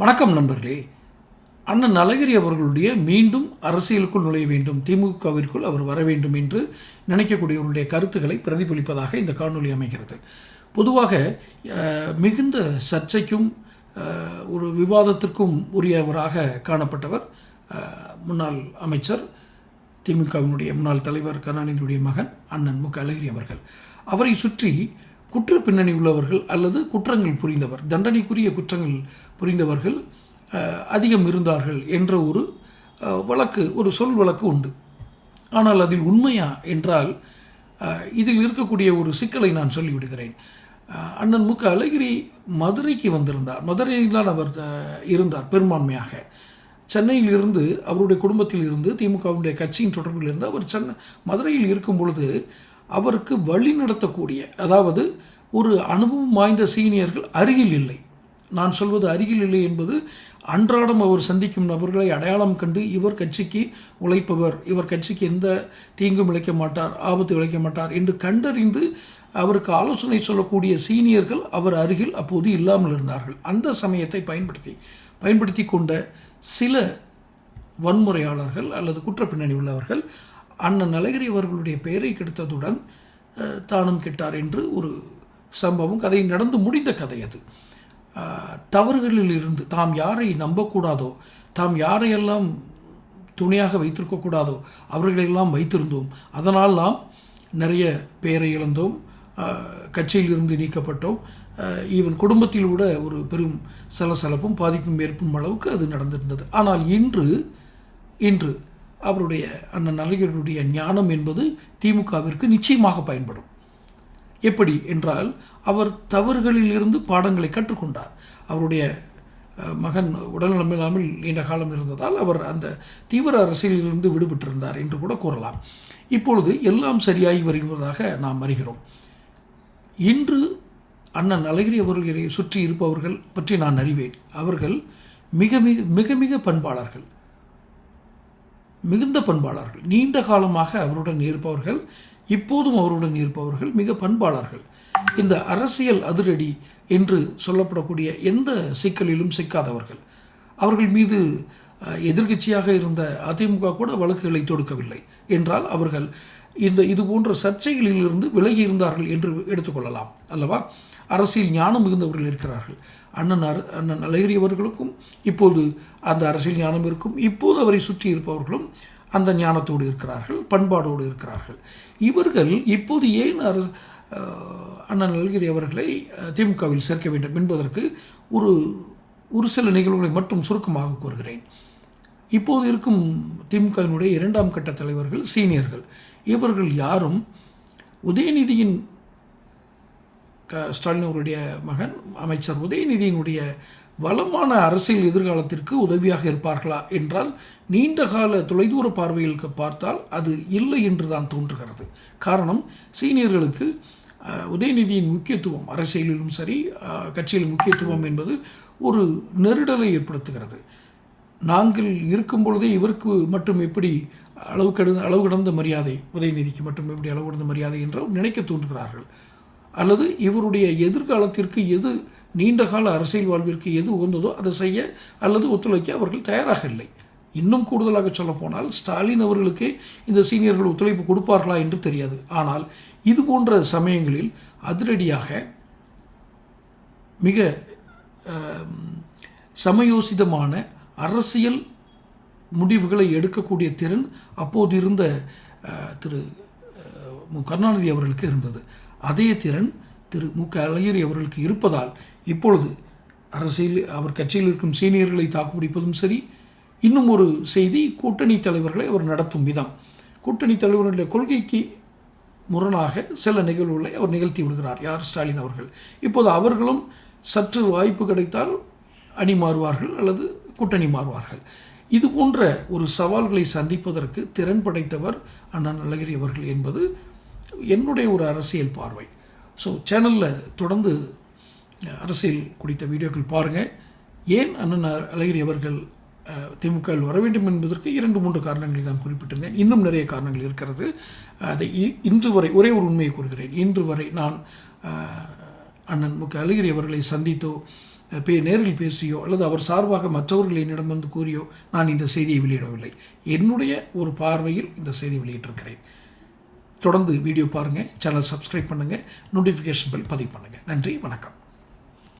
வணக்கம் நண்பர்களே. அண்ணன் அழகிரி அவர்களுடைய மீண்டும் அரசியலுக்குள் நுழைய வேண்டும் திமுகவிற்குள் அவர் வர வேண்டும் என்று நினைக்கக்கூடியவர்களுடைய கருத்துக்களை பிரதிபலிப்பதாக இந்த காணொலி அமைகிறது. பொதுவாக மிகுந்த சர்ச்சைக்கும் ஒரு விவாதத்திற்கும் உரியவராக காணப்பட்டவர் முன்னாள் அமைச்சர் திமுகவினுடைய முன்னாள் தலைவர் கருணாநிதியுடைய மகன் அண்ணன் மு அழகிரி அவர்கள். அவரை சுற்றி குற்ற பின்னணி உள்ளவர்கள் அல்லது குற்றங்கள் புரிந்தவர் தண்டனைக்குரிய குற்றங்கள் புரிந்தவர்கள் அதிகம் இருந்தார்கள் என்ற ஒரு வழக்கு ஒரு சொல் வழக்கு உண்டு. ஆனால் அதில் உண்மையா என்றால் இதில் இருக்கக்கூடிய ஒரு சிக்கலை நான் சொல்லிவிடுகிறேன். அண்ணன் முக அழகிரி மதுரைக்கு வந்திருந்தார். மதுரையில் தான் அவர் இருந்தார் பெரும்பான்மையாக. சென்னையில் இருந்து அவருடைய குடும்பத்தில் இருந்து திமுகவுடைய கட்சியின் தொடர்பில் இருந்து அவர் சென்னை மதுரையில் இருக்கும் பொழுது அவருக்கு வழி நடத்தக்கூடிய அதாவது ஒரு அனுபவம் வாய்ந்த சீனியர்கள் அருகில் இல்லை. நான் சொல்வது அருகில் இல்லை என்பது அன்றாடம் அவர் சந்திக்கும் நபர்களை அடையாளம் கண்டு இவர் கட்சிக்கு உழைப்பவர் இவர் கட்சிக்கு எந்த தீங்கும் விளைக்க மாட்டார் ஆபத்து விளைக்க மாட்டார் என்று கண்டறிந்து அவருக்கு ஆலோசனை சொல்லக்கூடிய சீனியர்கள் அவர் அருகில் அப்போது இல்லாமல் இருந்தார்கள். அந்த சமயத்தை பயன்படுத்தி பயன்படுத்தி கொண்ட சில வன்முறையாளர்கள் அல்லது குற்ற பின்னணி உள்ளவர்கள் அண்ணன் அழகிரி அவர்களுடைய பெயரை கெடுத்ததுடன் தானும் கெட்டார் என்று ஒரு சம்பவம் கதை நடந்து முடிந்த கதை அது. தவறுகளில் இருந்து தாம் யாரை நம்பக்கூடாதோ தாம் யாரையெல்லாம் துணையாக வைத்திருக்கக்கூடாதோ அவர்களையெல்லாம் வைத்திருந்தோம். அதனால் நாம் நிறைய பெயரை இழந்தோம் கட்சியில் கட்சியிலிருந்து நீக்கப்பட்டோம். ஈவன் குடும்பத்தில் கூட ஒரு பெரும் சலசலப்பும் பாதிப்பும் ஏற்படும் அளவுக்கு அது நடந்திருந்தது. ஆனால் இன்று இன்று அவருடைய அண்ணன் அழகிரியுடைய ஞானம் என்பது திமுகவிற்கு நிச்சயமாக பயன்படும். எப்படி என்றால் அவர் தவறுகளில் இருந்து பாடங்களை கற்றுக்கொண்டார். அவருடைய மகன் உடல்நலம் இல்லாமல் நீண்ட காலம் இருந்ததால் அவர் அந்த தீவிர அரசியலிலிருந்து விடுபட்டிருந்தார் என்று கூட கூறலாம். இப்பொழுது எல்லாம் சரியாகி வருகிறதாக நாம் அறிகிறோம். இன்று அண்ணன் அழகிரி அவர்களை சுற்றி இருப்பவர்கள் பற்றி நான் அறிவேன். அவர்கள் மிக மிக மிக மிக பண்பாளர்கள். மிகுந்த பண்பாளர்கள். நீண்ட காலமாக அவருடன் இருப்பவர்கள் இப்போதும் அவருடன் இருப்பவர்கள் மிக பண்பாளர்கள். இந்த அரசியல் அதிரடி என்று சொல்லப்படக்கூடிய எந்த சிக்கலிலும் சிக்காதவர்கள். அவர்கள் மீது அஹ், இருந்த அதிமுக கூட வழக்குகளை தொடுக்கவில்லை என்றால் அவர்கள் இந்த இது போன்ற சர்ச்சைகளிலிருந்து விலகி இருந்தார்கள் என்று எடுத்துக்கொள்ளலாம் அல்லவா? அரசியல் ஞானம் மிகுந்தவர்கள் இருக்கிறார்கள். அண்ணன் அரு அண்ணன் அழகிரி அவர்களுக்கும் இப்போது அந்த அரசியல் ஞானம் இருக்கும். இப்போது அவரை சுற்றி இருப்பவர்களும் அந்த ஞானத்தோடு இருக்கிறார்கள் பண்பாடோடு இருக்கிறார்கள். இவர்கள் இப்போது ஏன் அர அண்ணன் அழகிரி அவர்களை திமுகவில் சேர்க்க வேண்டும் என்பதற்கு ஒரு ஒரு சில நிகழ்வுகளை மட்டும் சுருக்கமாக கூறுகிறேன். இப்போது இருக்கும் திமுகவினுடைய இரண்டாம் கட்ட தலைவர்கள் சீனியர்கள். இவர்கள் யாரும் உதயநிதியின் க ஸ்டாலின் அவருடைய மகன் அமைச்சர் உதயநிதியினுடைய வளமான அரசியல் எதிர்காலத்திற்கு உதவியாக இருப்பார்களா என்றால் நீண்ட கால தொலைதூர பார்வையில் பார்த்தால் அது இல்லை என்று தான் தோன்றுகிறது. காரணம் சீனியர்களுக்கு உதயநிதியின் முக்கியத்துவம் அரசியலிலும் சரி அஹ், கட்சியில் முக்கியத்துவம் என்பது ஒரு நெருடலை ஏற்படுத்துகிறது. நாங்கள் இருக்கும் பொழுதே இவருக்கு மட்டும் எப்படி அளவு கடந்த அளவு கடந்த மரியாதை உதயநிதிக்கு மட்டும் எப்படி அளவு கடந்த மரியாதை என்று நினைக்க தோன்றுகிறார்கள். அல்லது இவருடைய எதிர்காலத்திற்கு எது நீண்டகால அரசியல் வாழ்விற்கு எது உகந்ததோ அதை செய்ய அல்லது ஒத்துழைக்க அவர்கள் தயாராக இல்லை. இன்னும் கூடுதலாக சொல்லப்போனால் ஸ்டாலின் அவர்களுக்கே இந்த சீனியர்கள் ஒத்துழைப்பு கொடுப்பார்களா என்று தெரியாது. ஆனால் இது போன்ற சமயங்களில் அதிரடியாக மிக சமயோசிதமான அரசியல் முடிவுகளை எடுக்கக்கூடிய திறன் அப்போது இருந்த அஹ், திரு கருணாநிதி அவர்களுக்கு இருந்தது. அதே திறன் திரு மு க அழகிரி அவர்களுக்கு இருப்பதால் இப்பொழுது அரசியல் அவர் கட்சியில் இருக்கும் சீனியர்களை தாக்குப்பிடிப்பதும் சரி இன்னும் ஒரு செய்தி கூட்டணி தலைவர்களை அவர் நடத்தும் விதம். கூட்டணி தலைவர்களுடைய கொள்கைக்கு முரணாக சில நிகழ்வுகளை அவர் நிகழ்த்தி விடுகிறார் யார்? ஸ்டாலின் அவர்கள். இப்போது அவர்களும் சற்று வாய்ப்பு கிடைத்தால் அணி மாறுவார்கள் அல்லது கூட்டணி மாறுவார்கள். இது போன்ற ஒரு சவால்களை சந்திப்பதற்கு திறன் படைத்தவர் அண்ணன் அழகிரி அவர்கள் என்பது என்னுடைய ஒரு அரசியல் பார்வை. ஸோ சேனலில் தொடர்ந்து அரசியல் குறித்த வீடியோக்கள் பாருங்கள் ஏன் அண்ணன் அழகிரி அவர்கள் திமுகவில் வர வேண்டும் என்பதற்கு இரண்டு மூன்று காரணங்களை நான் குறிப்பிட்டிருந்தேன். இன்னும் நிறைய காரணங்கள் இருக்கிறது. அதை இன்று வரை ஒரே ஒரு உண்மையை கூறுகிறேன். இன்று வரை நான் அண்ணன் மு க அழகிரி அவர்களை சந்தித்தோ பே நேரில் பேசியோ அல்லது அவர் சார்பாக மற்றவர்கள் என்னிடம் வந்து கூறியோ நான் இந்த செய்தியை வெளியிடவில்லை. என்னுடைய ஒரு பார்வையில் இந்த செய்தி வெளியிட்டிருக்கிறேன். தொடர்ந்து வீடியோ பாருங்கள் சேனல் சப்ஸ்கிரைப் பண்ணுங்கள் நோட்டிஃபிகேஷன் பெல் பதிவு பண்ணுங்கள் நன்றி வணக்கம்.